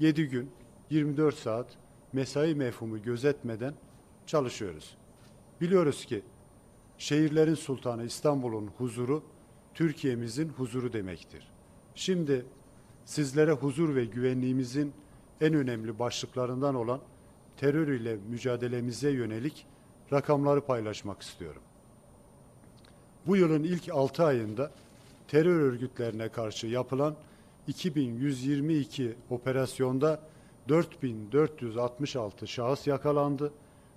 7 gün 24 saat mesai mefhumu gözetmeden çalışıyoruz. Biliyoruz ki şehirlerin sultanı İstanbul'un huzuru Türkiye'mizin huzuru demektir. Şimdi sizlere huzur ve güvenliğimizin en önemli başlıklarından olan terör ile mücadelemize yönelik rakamları paylaşmak istiyorum. Bu yılın ilk 6 ayında terör örgütlerine karşı yapılan 2122 operasyonda 4466 şahıs yakalandı,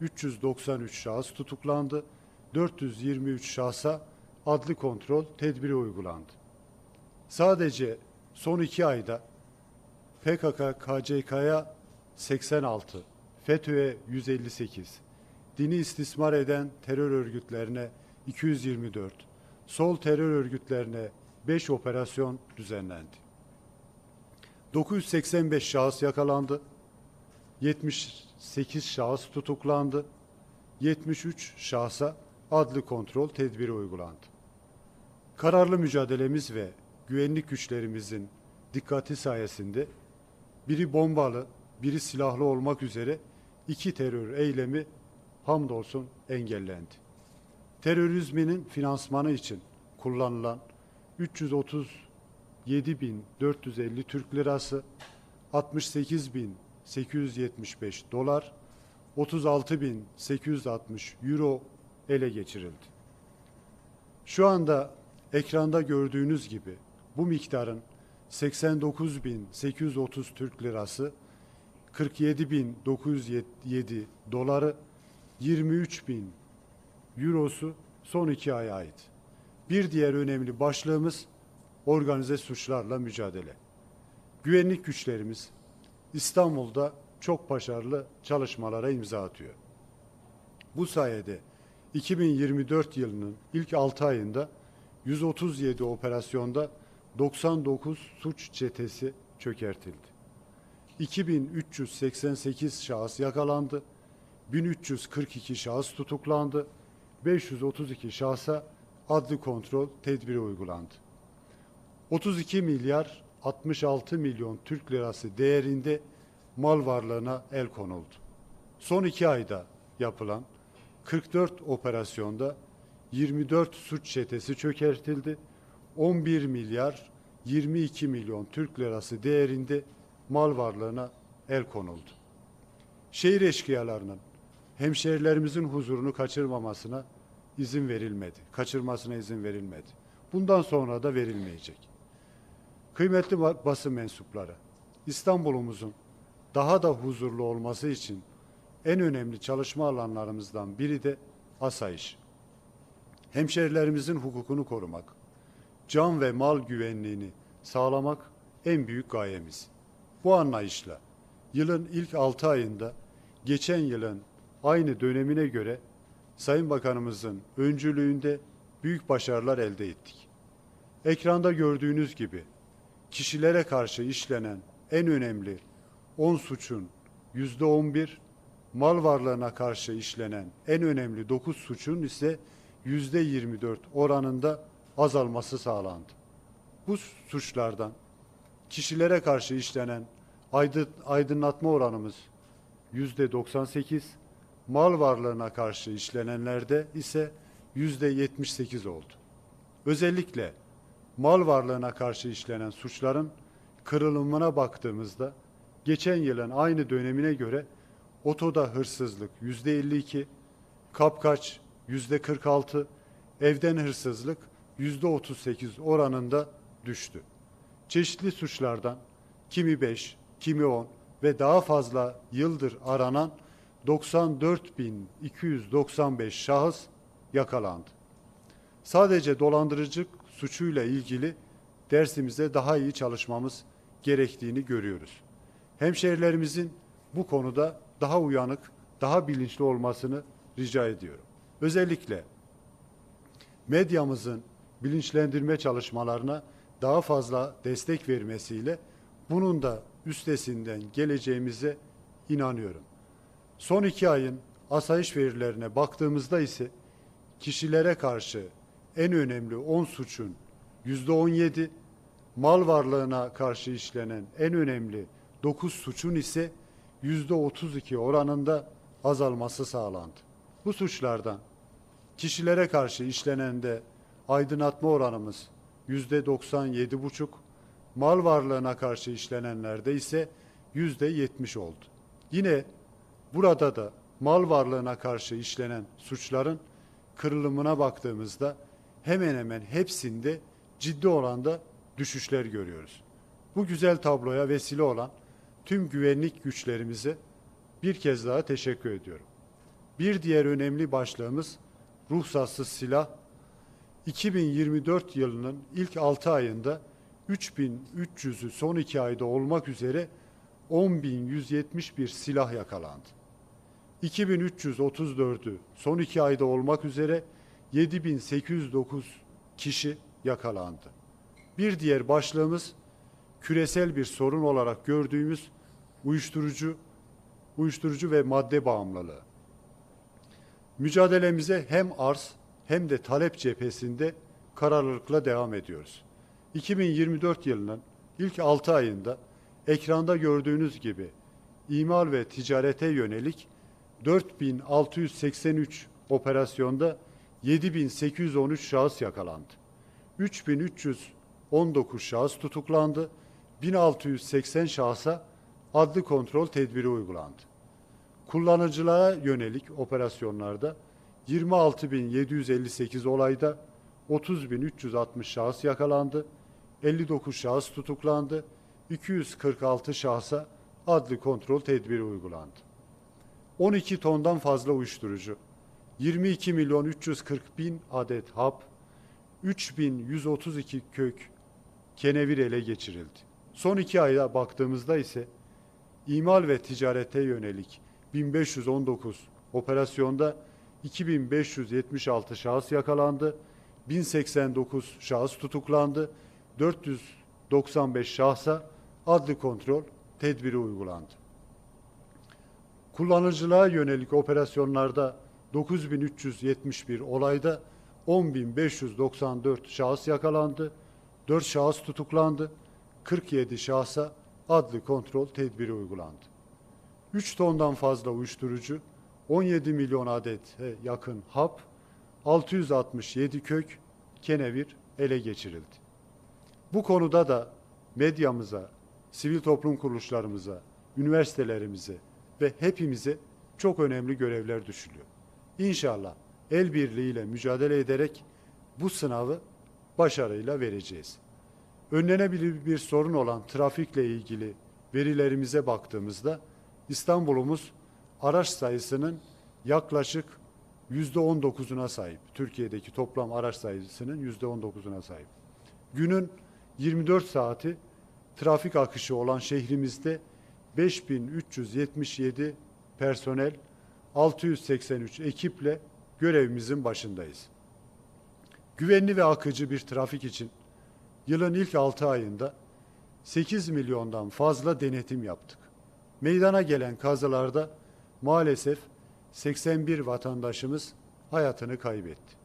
393 şahıs tutuklandı, 423 şahsa adli kontrol tedbiri uygulandı. Sadece son iki ayda PKK, KCK'ya 86, FETÖ'ye 158, dini istismar eden terör örgütlerine 224, sol terör örgütlerine 5 operasyon düzenlendi. 985 şahıs yakalandı, 78 şahıs tutuklandı, 73 şahsa adli kontrol tedbiri uygulandı. Kararlı mücadelemiz ve güvenlik güçlerimizin dikkati sayesinde biri bombalı, biri silahlı olmak üzere iki terör eylemi hamdolsun engellendi. Terörizminin finansmanı için kullanılan 337.450 Türk lirası, 68.875 dolar, 36.860 euro ele geçirildi. Şu anda ekranda gördüğünüz gibi bu miktarın 89.830 Türk lirası, 47.907 doları, 23.000 eurosu son iki aya ait. Bir diğer önemli başlığımız organize suçlarla mücadele. Güvenlik güçlerimiz İstanbul'da çok başarılı çalışmalara imza atıyor. Bu sayede 2024 yılının ilk 6 ayında 137 operasyonda 99 suç çetesi çökertildi. 2388 şahıs yakalandı, 1342 şahıs tutuklandı, 532 şahsa adli kontrol tedbiri uygulandı. 32 milyar 66 milyon Türk lirası değerinde mal varlığına el konuldu. Son iki ayda yapılan 44 operasyonda 24 suç çetesi çökertildi. 11 milyar 22 milyon Türk lirası değerinde mal varlığına el konuldu. Şehir eşkıyalarının hemşehrilerimizin huzurunu kaçırmamasına izin verilmedi. Kaçırmasına izin verilmedi. Bundan sonra da verilmeyecek. Kıymetli ba- basın mensupları, İstanbul'umuzun daha da huzurlu olması için en önemli çalışma alanlarımızdan biri de asayiş. Hemşerilerimizin hukukunu korumak, can ve mal güvenliğini sağlamak en büyük gayemiz. Bu anlayışla yılın ilk 6 ayında geçen yılın aynı dönemine göre Sayın Bakanımızın öncülüğünde büyük başarılar elde ettik. Ekranda gördüğünüz gibi kişilere karşı işlenen en önemli 10 suçun yüzde 11, mal varlığına karşı işlenen en önemli 9 suçun ise yüzde 24 oranında azalması sağlandı. Bu suçlardan kişilere karşı işlenen aydın- aydınlatma oranımız yüzde 98, mal varlığına karşı işlenenlerde ise yüzde 78 oldu. Özellikle mal varlığına karşı işlenen suçların kırılımına baktığımızda geçen yılın aynı dönemine göre otoda hırsızlık yüzde 52, kapkaç yüzde 46, evden hırsızlık yüzde 38 oranında düştü. Çeşitli suçlardan kimi 5, kimi 10 ve daha fazla yıldır aranan 94.295 şahıs yakalandı. Sadece dolandırıcılık suçuyla ilgili dersimize daha iyi çalışmamız gerektiğini görüyoruz. Hemşehrilerimizin bu konuda daha uyanık, daha bilinçli olmasını rica ediyorum. Özellikle medyamızın bilinçlendirme çalışmalarına daha fazla destek vermesiyle bunun da üstesinden geleceğimize inanıyorum. Son iki ayın asayiş verilerine baktığımızda ise kişilere karşı en önemli 10 suçun yüzde 17, mal varlığına karşı işlenen en önemli 9 suçun ise %32 oranında azalması sağlandı. Bu suçlardan kişilere karşı işlenende aydınlatma oranımız %97,5, mal varlığına karşı işlenenlerde ise %70 oldu. Yine burada da mal varlığına karşı işlenen suçların kırılımına baktığımızda hemen hemen hepsinde ciddi oranda düşüşler görüyoruz. Bu güzel tabloya vesile olan tüm güvenlik güçlerimize bir kez daha teşekkür ediyorum. Bir diğer önemli başlığımız ruhsatsız silah 2024 yılının ilk 6 ayında 3300'ü son 2 ayda olmak üzere 10.171 silah yakalandı. 2334'ü son 2 ayda olmak üzere 7809 kişi yakalandı. Bir diğer başlığımız küresel bir sorun olarak gördüğümüz uyuşturucu uyuşturucu ve madde bağımlılığı. Mücadelemize hem arz hem de talep cephesinde kararlılıkla devam ediyoruz. 2024 yılının ilk 6 ayında ekranda gördüğünüz gibi imal ve ticarete yönelik 4683 operasyonda 7813 şahıs yakalandı. 3319 şahıs tutuklandı. 1680 şahsa adli kontrol tedbiri uygulandı. Kullanıcılara yönelik operasyonlarda 26.758 olayda 30.360 şahıs yakalandı, 59 şahıs tutuklandı, 246 şahsa adli kontrol tedbiri uygulandı. 12 tondan fazla uyuşturucu, 22 milyon 340 bin adet hap, 3132 kök kenevir ele geçirildi. Son iki aya baktığımızda ise imal ve ticarete yönelik 1519 operasyonda 2576 şahıs yakalandı, 1089 şahıs tutuklandı, 495 şahsa adli kontrol tedbiri uygulandı. Kullanıcılığa yönelik operasyonlarda 9371 olayda 10594 şahıs yakalandı, 4 şahıs tutuklandı, 47 şahsa adli kontrol tedbiri uygulandı. 3 tondan fazla uyuşturucu, 17 milyon adet yakın hap, 667 kök kenevir ele geçirildi. Bu konuda da medyamıza, sivil toplum kuruluşlarımıza, üniversitelerimize ve hepimize çok önemli görevler düşülüyor. İnşallah el birliğiyle mücadele ederek bu sınavı başarıyla vereceğiz. Önlenebilir bir sorun olan trafikle ilgili verilerimize baktığımızda İstanbul'umuz araç sayısının yaklaşık yüzde on dokuzuna sahip. Türkiye'deki toplam araç sayısının yüzde on dokuzuna sahip. Günün 24 saati trafik akışı olan şehrimizde 5377 personel, 683 ekiple görevimizin başındayız. Güvenli ve akıcı bir trafik için yılın ilk 6 ayında 8 milyondan fazla denetim yaptık. Meydana gelen kazalarda maalesef 81 vatandaşımız hayatını kaybetti.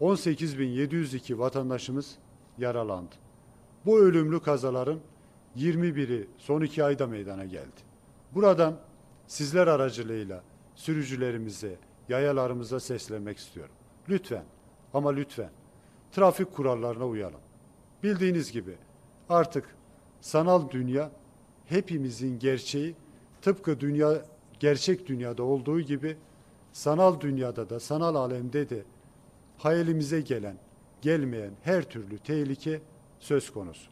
18.702 vatandaşımız yaralandı. Bu ölümlü kazaların 21'i son iki ayda meydana geldi. Buradan sizler aracılığıyla sürücülerimize, yayalarımıza seslenmek istiyorum. Lütfen ama lütfen trafik kurallarına uyalım. Bildiğiniz gibi artık sanal dünya hepimizin gerçeği tıpkı dünya gerçek dünyada olduğu gibi sanal dünyada da sanal alemde de hayalimize gelen, gelmeyen her türlü tehlike söz konusu.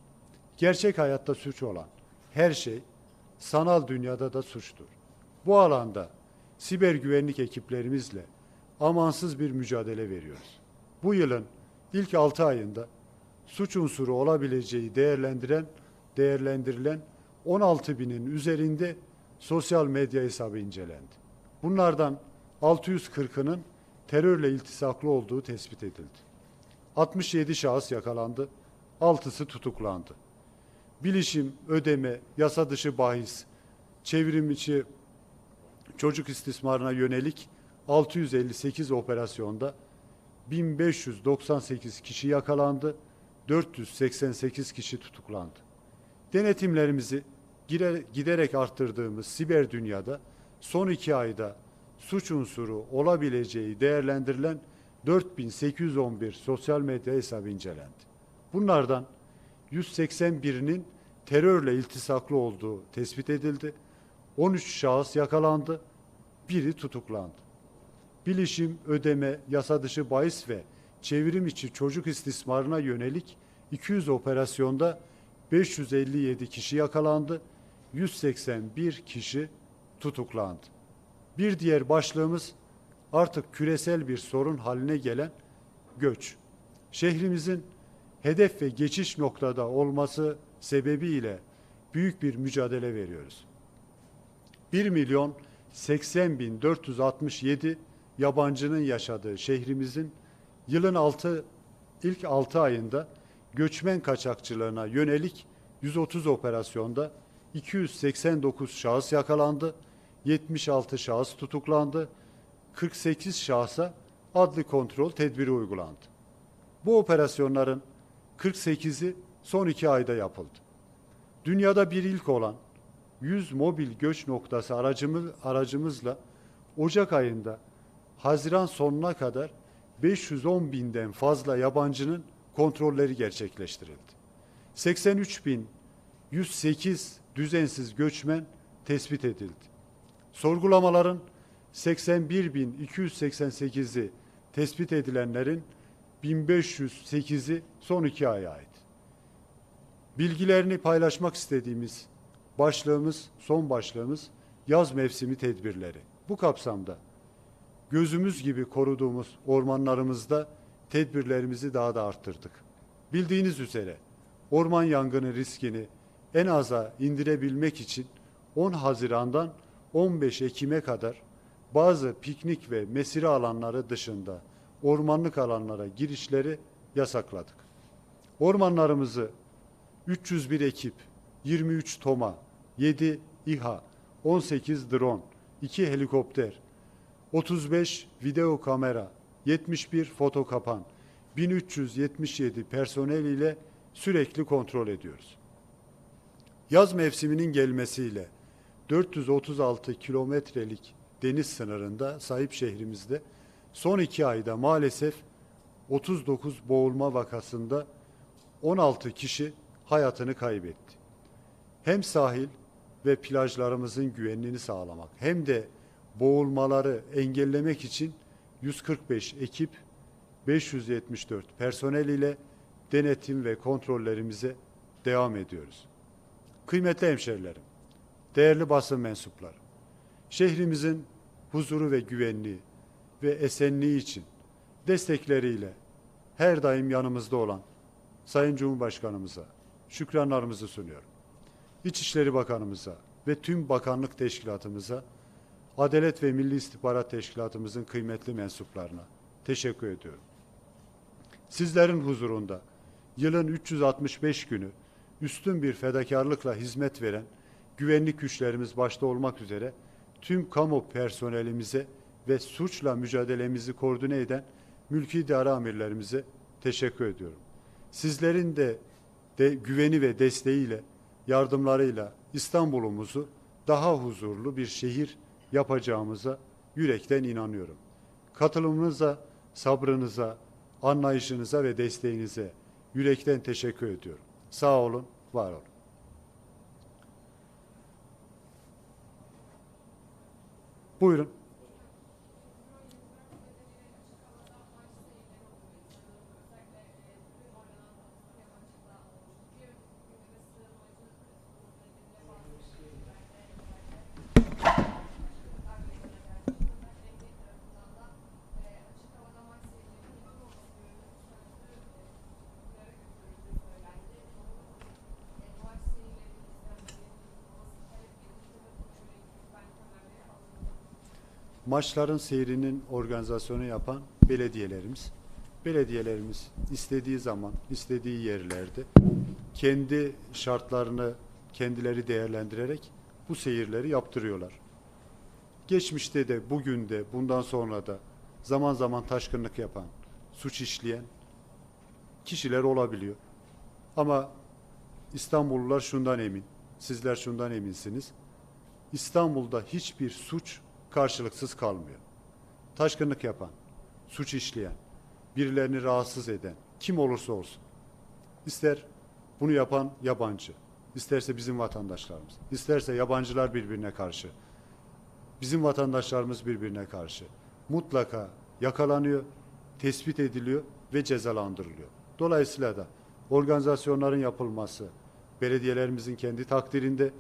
Gerçek hayatta suç olan her şey sanal dünyada da suçtur. Bu alanda siber güvenlik ekiplerimizle amansız bir mücadele veriyoruz. Bu yılın ilk 6 ayında suç unsuru olabileceği değerlendiren değerlendirilen 16 binin üzerinde sosyal medya hesabı incelendi. Bunlardan 640'ının terörle iltisaklı olduğu tespit edildi. 67 şahıs yakalandı, 6'sı tutuklandı. Bilişim, ödeme, yasa dışı bahis, çevrim içi çocuk istismarına yönelik 658 operasyonda 1598 kişi yakalandı, 488 kişi tutuklandı. Denetimlerimizi giderek arttırdığımız siber dünyada son iki ayda suç unsuru olabileceği değerlendirilen 4811 sosyal medya hesabı incelendi. Bunlardan 181'inin terörle iltisaklı olduğu tespit edildi. 13 şahıs yakalandı, biri tutuklandı. Bilişim, ödeme, yasa dışı bahis ve çevrim içi çocuk istismarına yönelik 200 operasyonda 557 kişi yakalandı, 181 kişi tutuklandı. Bir diğer başlığımız artık küresel bir sorun haline gelen göç. Şehrimizin hedef ve geçiş noktada olması sebebiyle büyük bir mücadele veriyoruz. 1 milyon 80 bin 467 yabancının yaşadığı şehrimizin yılın 6 ilk 6 ayında göçmen kaçakçılığına yönelik 130 operasyonda 289 şahıs yakalandı, 76 şahıs tutuklandı, 48 şahsa adli kontrol tedbiri uygulandı. Bu operasyonların 48'i son iki ayda yapıldı. Dünyada bir ilk olan 100 mobil göç noktası aracımız, aracımızla Ocak ayında Haziran sonuna kadar 510 binden fazla yabancının kontrolleri gerçekleştirildi. 83 bin 108 düzensiz göçmen tespit edildi. Sorgulamaların 81.288'i tespit edilenlerin 1508'i son iki aya ait. Bilgilerini paylaşmak istediğimiz başlığımız, son başlığımız yaz mevsimi tedbirleri. Bu kapsamda gözümüz gibi koruduğumuz ormanlarımızda tedbirlerimizi daha da arttırdık. Bildiğiniz üzere orman yangını riskini en aza indirebilmek için 10 Haziran'dan 15 Ekim'e kadar bazı piknik ve mesire alanları dışında ormanlık alanlara girişleri yasakladık. Ormanlarımızı 301 ekip, 23 TOMA, 7 İHA, 18 drone, 2 helikopter, 35 video kamera, 71 foto kapan, 1377 personel ile sürekli kontrol ediyoruz. Yaz mevsiminin gelmesiyle 436 kilometrelik deniz sınırında sahip şehrimizde son iki ayda maalesef 39 boğulma vakasında 16 kişi hayatını kaybetti. Hem sahil ve plajlarımızın güvenliğini sağlamak hem de boğulmaları engellemek için 145 ekip 574 personel ile denetim ve kontrollerimize devam ediyoruz. Kıymetli hemşerilerim, değerli basın mensupları, şehrimizin huzuru ve güvenliği ve esenliği için destekleriyle her daim yanımızda olan Sayın Cumhurbaşkanımıza şükranlarımızı sunuyorum. İçişleri Bakanımıza ve tüm bakanlık teşkilatımıza, Adalet ve Milli İstihbarat Teşkilatımızın kıymetli mensuplarına teşekkür ediyorum. Sizlerin huzurunda yılın 365 günü üstün bir fedakarlıkla hizmet veren güvenlik güçlerimiz başta olmak üzere tüm kamu personelimize ve suçla mücadelemizi koordine eden mülki idare amirlerimize teşekkür ediyorum. Sizlerin de, de güveni ve desteğiyle, yardımlarıyla İstanbul'umuzu daha huzurlu bir şehir yapacağımıza yürekten inanıyorum. Katılımınıza, sabrınıza, anlayışınıza ve desteğinize yürekten teşekkür ediyorum. Sağ olun, var olun. Buyurun. Maçların seyrinin organizasyonu yapan belediyelerimiz. Belediyelerimiz istediği zaman, istediği yerlerde kendi şartlarını kendileri değerlendirerek bu seyirleri yaptırıyorlar. Geçmişte de, bugün de, bundan sonra da zaman zaman taşkınlık yapan, suç işleyen kişiler olabiliyor. Ama İstanbullular şundan emin. sizler şundan eminsiniz. İstanbul'da hiçbir suç karşılıksız kalmıyor. Taşkınlık yapan, suç işleyen, birilerini rahatsız eden kim olursa olsun. İster bunu yapan yabancı, isterse bizim vatandaşlarımız, isterse yabancılar birbirine karşı, bizim vatandaşlarımız birbirine karşı mutlaka yakalanıyor, tespit ediliyor ve cezalandırılıyor. Dolayısıyla da organizasyonların yapılması belediyelerimizin kendi takdirinde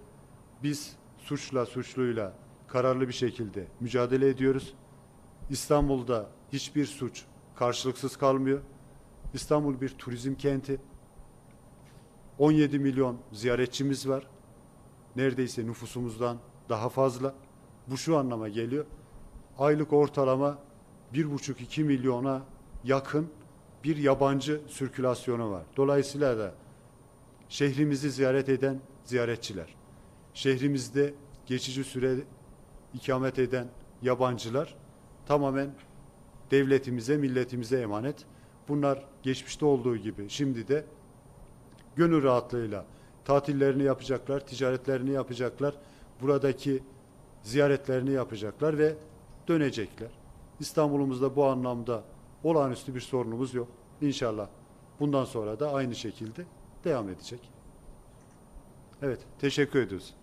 biz suçla suçluyla kararlı bir şekilde mücadele ediyoruz. İstanbul'da hiçbir suç karşılıksız kalmıyor. İstanbul bir turizm kenti. 17 milyon ziyaretçimiz var. Neredeyse nüfusumuzdan daha fazla. Bu şu anlama geliyor. Aylık ortalama 1,5-2 milyona yakın bir yabancı sirkülasyonu var. Dolayısıyla da şehrimizi ziyaret eden ziyaretçiler, şehrimizde geçici süre ikamet eden yabancılar tamamen devletimize, milletimize emanet. Bunlar geçmişte olduğu gibi şimdi de gönül rahatlığıyla tatillerini yapacaklar, ticaretlerini yapacaklar, buradaki ziyaretlerini yapacaklar ve dönecekler. İstanbul'umuzda bu anlamda olağanüstü bir sorunumuz yok. İnşallah bundan sonra da aynı şekilde devam edecek. Evet, teşekkür ediyoruz.